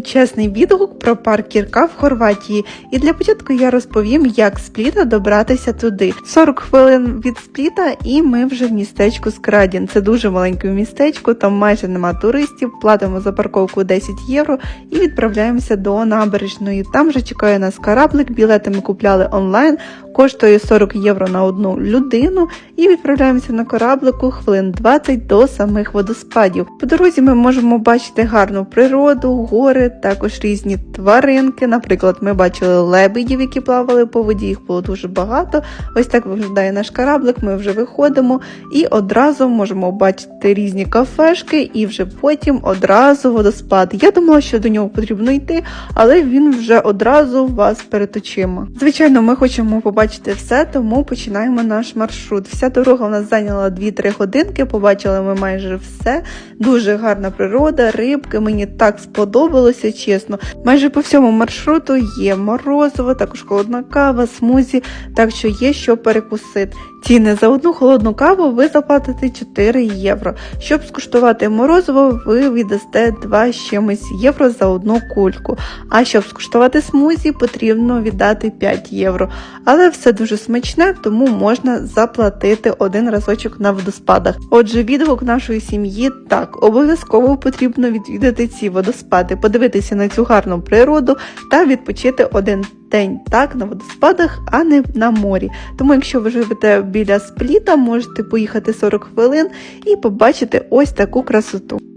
чесний відгук про парк Кірка в Хорватії. І для початку я розповім, як з Спліта добратися туди. 40 хвилин від Спліта, і ми вже в містечку Скрадін. Це дуже маленьке містечко, там майже нема туристів. Платимо за парковку 10 євро і відправляємося до набережної. Там вже чекає нас кораблик. Білети ми купляли онлайн. Коштує 40 євро на одну людину, і відправляємося на кораблику хвилин 20 до самих водоспадів. По дорозі ми можемо бачити гарну природу, гори, також різні тваринки. Наприклад, ми бачили лебедів, які плавали по воді, їх було дуже багато. Ось так виглядає наш кораблик. Ми вже виходимо і одразу можемо бачити різні кафешки, і вже потім одразу водоспад. Я думала, що до нього потрібно йти, але він вже одразу вас перед очима. Звичайно, ми хочемо побачити все, тому починаємо наш маршрут. Вся дорога у нас зайняла 2-3 годинки. Побачили ми майже все. Дуже гарна природа, рибки. Мені так сподобалося, чесно. Майже по всьому маршруту є морозиво, також холодна кава, смузі, так що є що перекусити. Ціни за одну холодну каву ви заплатите 4 євро. Щоб скуштувати морозиво, ви віддасте 2 з чимось євро за одну кульку. А щоб скуштувати смузі, потрібно віддати 5 євро. Але все дуже смачне, тому можна заплатити один разочок на водоспадах. Отже, відгук нашої сім'ї так, обов'язково потрібно відвідати ці водоспади, подивитися на цю гарну природу та відпочити один день так на водоспадах, а не на морі. Тому, якщо ви живете біля спліта, можете поїхати 40 хвилин і побачити ось таку красоту.